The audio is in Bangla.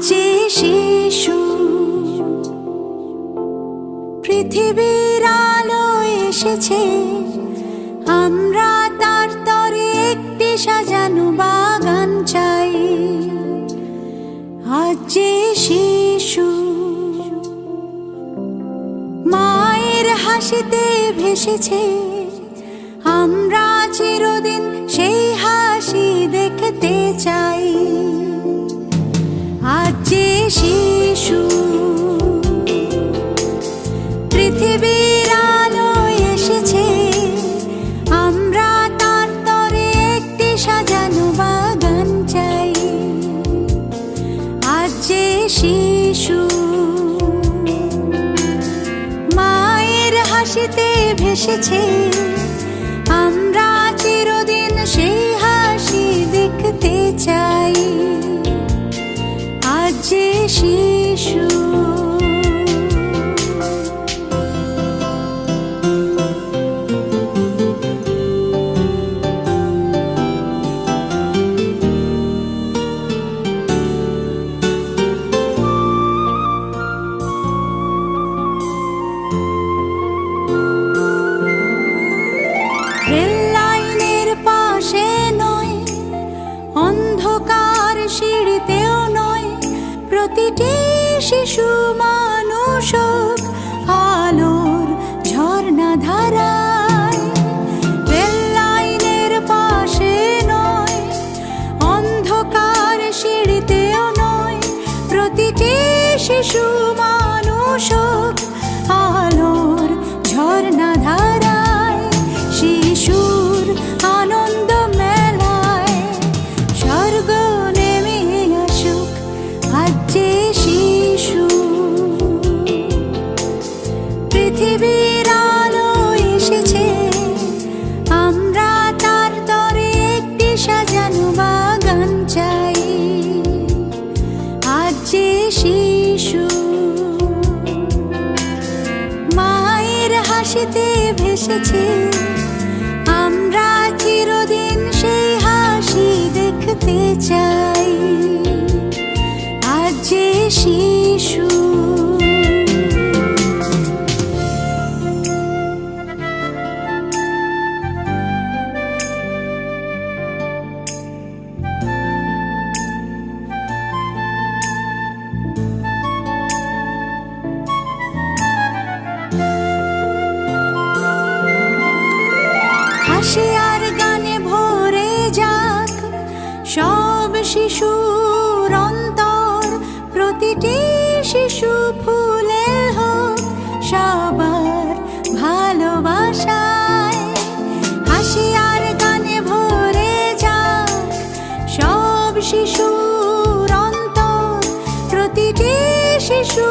যে শিশু। পৃথিবীর আলো এসেছে। আমরা তার তরে একটি সাজানো বাগান চাই। আজ যে শিশু মায়ের হাসিতে ভেসেছে, আমরা চিরদিন সেই শিশু। পৃথিবীর আলো এসেছে, আমরা তার তরে একটি সাজানো বাগান চাই। আজ যে শিশু মায়ের হাসিতে ভেসেছে, আমরা চিরদিন প্রতিটি শিশু মানুষ। পৃথিবীর আলো এসেছে। আমরা তার তরে একটি সাজানো বাগান চাই। আজ যে শিশু মায়ের হাসিতে ভেসেছে, আমরা চিরদিন সেই হাসি দেখতে চাই। শিশু ফুলে হোক সবার ভালোবাসায়। হাসি আর গানে ভরে যাক সব শিশুর অন্তর। প্রতিটি শিশু